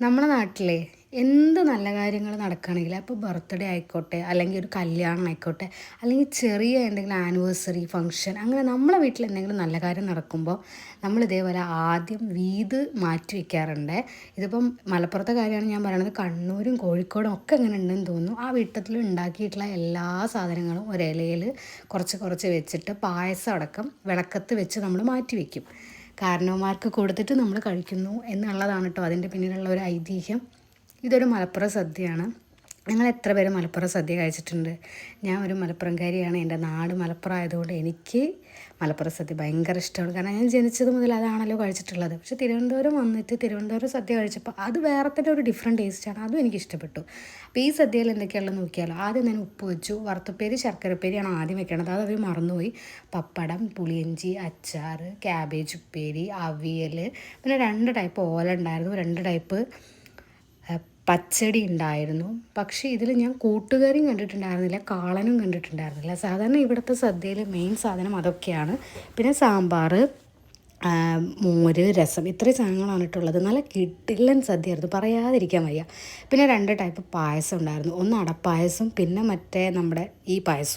നമ്മുടെ നാട്ടിലെ എന്ത് നല്ല കാര്യങ്ങൾ നടക്കുകയാണെങ്കിൽ അപ്പോൾ ബർത്ത്ഡേ ആയിക്കോട്ടെ അല്ലെങ്കിൽ ഒരു കല്യാണം ആയിക്കോട്ടെ അല്ലെങ്കിൽ ചെറിയ എന്തെങ്കിലും ആനിവേഴ്സറി ഫംഗ്ഷൻ അങ്ങനെ നമ്മളെ വീട്ടിൽ എന്തെങ്കിലും നല്ല കാര്യം നടക്കുമ്പോൾ നമ്മൾ ഇതേപോലെ ആദ്യം വീത് മാറ്റി വയ്ക്കാറുണ്ട് ഇതിപ്പം മലപ്പുറത്തെ കാര്യമാണ് ഞാൻ പറയുന്നത് കണ്ണൂരും കോഴിക്കോടും ഒക്കെ എങ്ങനെ ഉണ്ടെന്ന് തോന്നുന്നു. ആ വീട്ടത്തിൽ ഉണ്ടാക്കിയിട്ടുള്ള എല്ലാ സാധനങ്ങളും ഒരിലയിൽ കുറച്ച് കുറച്ച് വെച്ചിട്ട് പായസം അടക്കം വിളക്കത്ത് വെച്ച് നമ്മൾ മാറ്റി വയ്ക്കും കാരണവന്മാർക്ക് കൊടുത്തിട്ട് നമ്മൾ കഴിക്കുന്നു എന്നുള്ളതാണ് കേട്ടോ അതിന്റെ പിന്നിലുള്ള ഒരു ഐതിഹ്യം. ഇതൊരു മലപ്പുറം സദ്യയാണ്. ഞങ്ങൾ എത്ര പേര് മലപ്പുറം സദ്യ കഴിച്ചിട്ടുണ്ട്? ഞാൻ ഒരു മലപ്പുറംകാരിയാണ്. എന്റെ നാട് മലപ്പുറം ആയതുകൊണ്ട് എനിക്ക് മലപ്പുറം സദ്യ ഭയങ്കര ഇഷ്ടമാണ്. കാരണം ഞാൻ ജനിച്ചത് മുതൽ അതാണല്ലോ കഴിച്ചിട്ടുള്ളത്. പക്ഷേ തിരുവനന്തപുരം വന്നിട്ട് തിരുവനന്തപുരം സദ്യ കഴിച്ചപ്പോൾ അത് വേറെ തന്നെ ഒരു ഡിഫറെന്റ് ടേസ്റ്റാണ് അതും എനിക്ക് ഇഷ്ടപ്പെട്ടു. അപ്പോൾ ഈ സദ്യയിൽ എന്തൊക്കെയാണെന്ന് നോക്കിയാലോ ആദ്യം ഞാൻ ഉപ്പ് വെച്ചു. വറുത്തപ്പേരി ശർക്കരപ്പേരിയാണ് ആദ്യം വെക്കണത് അത് അവർ മറന്നുപോയി. പപ്പടം പുളിയഞ്ചി അച്ചാർ ക്യാബേജ് ഉപ്പേരി അവിയൽ പിന്നെ രണ്ട് ടൈപ്പ് ഓല ഉണ്ടായിരുന്നു. രണ്ട് ടൈപ്പ് പച്ചടി ഉണ്ടായിരുന്നു. പക്ഷേ ഇതിൽ ഞാൻ കൂട്ടുകറിയും കണ്ടിട്ടുണ്ടായിരുന്നില്ല കാളനും കണ്ടിട്ടുണ്ടായിരുന്നില്ല. സാധാരണ ഇവിടുത്തെ സദ്യയിൽ മെയിൻ സാധനം അതൊക്കെയാണ്. പിന്നെ സാമ്പാർ മോര് രസം ഇത്രയും സാധനങ്ങളാണ് ഇട്ടുള്ളത്. നല്ല കിട്ടില്ലൻ സദ്യയായിരുന്നു. പറയാതിരിക്കാൻ വയ്യ. പിന്നെ രണ്ട് ടൈപ്പ് പായസം ഉണ്ടായിരുന്നു. ഒന്ന് അടപ്പായസം പിന്നെ മറ്റേ നമ്മുടെ ഈ പായസം.